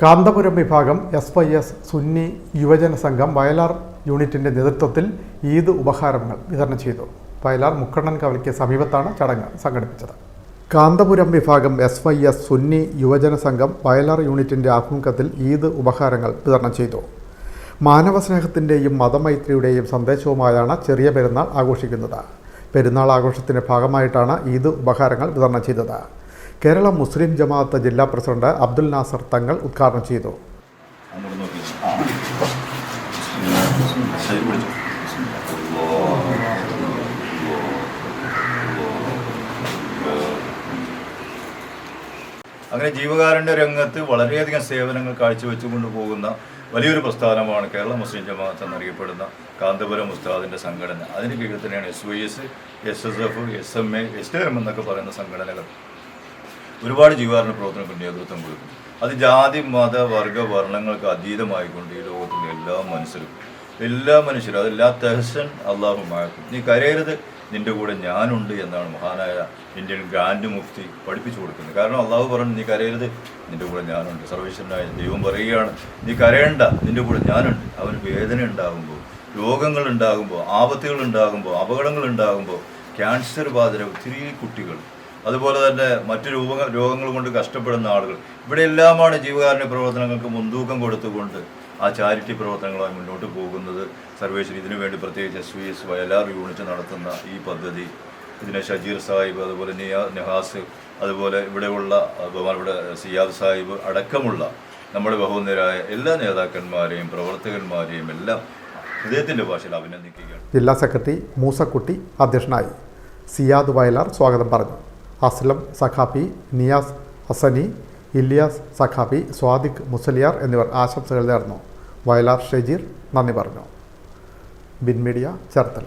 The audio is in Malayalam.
കാന്തപുരം വിഭാഗം എസ് വൈ എസ് സുന്നി യുവജന സംഘം വയലാർ യൂണിറ്റിന്റെ നേതൃത്വത്തിൽ ഈദ് ഉപഹാരങ്ങൾ വിതരണം ചെയ്തു. വയലാർ മുക്കണ്ണൻ കവലയ്ക്ക് സമീപത്താണ് ചടങ്ങ് സംഘടിപ്പിച്ചത്. കാന്തപുരം വിഭാഗം എസ് വൈ എസ് സുന്നി യുവജന സംഘം വയലാർ യൂണിറ്റിന്റെ ആഭിമുഖ്യത്തിൽ ഈദ് ഉപഹാരങ്ങൾ വിതരണം ചെയ്തു. മാനവ സ്നേഹത്തിന്റെയും മതമൈത്രിയുടെയും സന്ദേശവുമായാണ് ചെറിയ പെരുന്നാൾ ആഘോഷിക്കുന്നത്. പെരുന്നാൾ ആഘോഷത്തിന്റെ ഭാഗമായിട്ടാണ് ഈദ് ഉപഹാരങ്ങൾ വിതരണം ചെയ്തത്. കേരള മുസ്ലിം ജമാഅത്ത് ജില്ലാ പ്രസിഡന്റ് അബ്ദുൽ നാസർ തങ്ങൾ ഉദ്ഘാടനം ചെയ്തു. അങ്ങനെ ജീവകാരുണ്യ രംഗത്ത് വളരെയധികം സേവനങ്ങൾ കാഴ്ചവെച്ചുകൊണ്ട് പോകുന്ന വലിയൊരു പ്രസ്ഥാനമാണ് കേരള മുസ്ലിം ജമാഅത്ത് എന്നറിയപ്പെടുന്ന കാന്തപുരം ഉസ്താദിന്റെ സംഘടന. അതിന് കീഴിൽ തന്നെയാണ് S Y S S S F S M A S M എന്നൊക്കെ പറയുന്ന സംഘടനകൾ ഒരുപാട് ജീവാരണ പ്രവർത്തനങ്ങൾക്ക് നേതൃത്വം കൊടുക്കും. അത് ജാതി മത വർഗ വർണങ്ങൾക്ക് അതീതമായിക്കൊണ്ട് ഈ ലോകത്തിലെ എല്ലാ മനുഷ്യരും എല്ലാ മനുഷ്യരും അതെല്ലാ തെഹസൻ അള്ളാഹു മാക്കും നീ കരയരുത്. നിന്റെ കൂടെ ഞാനുണ്ട് എന്നാണ് മഹാനായ ഇന്ത്യൻ ഗ്രാൻഡ് മുഫ്തി പഠിപ്പിച്ചു കൊടുക്കുന്നത്. കാരണം അള്ളാഹു പറഞ്ഞു നീ കരയരുത്. നിന്റെ കൂടെ ഞാനുണ്ട്. സർവേശ്വരനായ ദൈവം പറയുകയാണ് നീ കരയണ്ട. നിന്റെ കൂടെ ഞാനുണ്ട്. അവന് വേദന ഉണ്ടാകുമ്പോൾ രോഗങ്ങൾ ഉണ്ടാകുമ്പോൾ ആപത്തുകൾ ഉണ്ടാകുമ്പോൾ അപകടങ്ങൾ ഉണ്ടാകുമ്പോൾ ക്യാൻസർ ബാധിത ഒത്തിരി കുട്ടികൾ അതുപോലെ തന്നെ മറ്റു രൂപങ്ങൾ രോഗങ്ങൾ കൊണ്ട് കഷ്ടപ്പെടുന്ന ആളുകൾ. ഇവിടെയെല്ലാമാണ് ജീവകാരുണ്യ പ്രവർത്തനങ്ങൾക്ക് മുൻതൂക്കം കൊടുത്തുകൊണ്ട് ആ ചാരിറ്റി പ്രവർത്തനങ്ങളായി മുന്നോട്ട് പോകുന്നത്. സർവേശ്വരി ഇതിനു വേണ്ടി പ്രത്യേകിച്ച് S V S Vayalar unit നടത്തുന്ന ഈ പദ്ധതി ഇതിനെ ഷജീർ സാഹിബ് അതുപോലെ നിയാ നെഹാസ് അതുപോലെ ഇവിടെയുള്ള ഇവിടെ സിയാദ് സാഹിബ് അടക്കമുള്ള നമ്മുടെ ബഹുനിരായ എല്ലാ നേതാക്കന്മാരെയും പ്രവർത്തകന്മാരെയും എല്ലാം ഹൃദയത്തിന്റെ ഭാഷയിൽ അഭിനന്ദിക്കുകയാണ്. ജില്ലാ സെക്രട്ടറി മൂസക്കുട്ടി അധ്യക്ഷനായി. സിയാദ് വയലാർ സ്വാഗതം പറഞ്ഞു. അസ്ലം സഖാഫി നിയാസ് ഹസനി ഇലിയാസ് സഖാഫി സ്വാദിഖ് മുസലിയാർ എന്നിവർ ആശംസകൾ നേർന്നു. വയലാർ ഷെജീർ നന്ദി പറഞ്ഞു. ബിൻ മീഡിയ ചേർത്തല.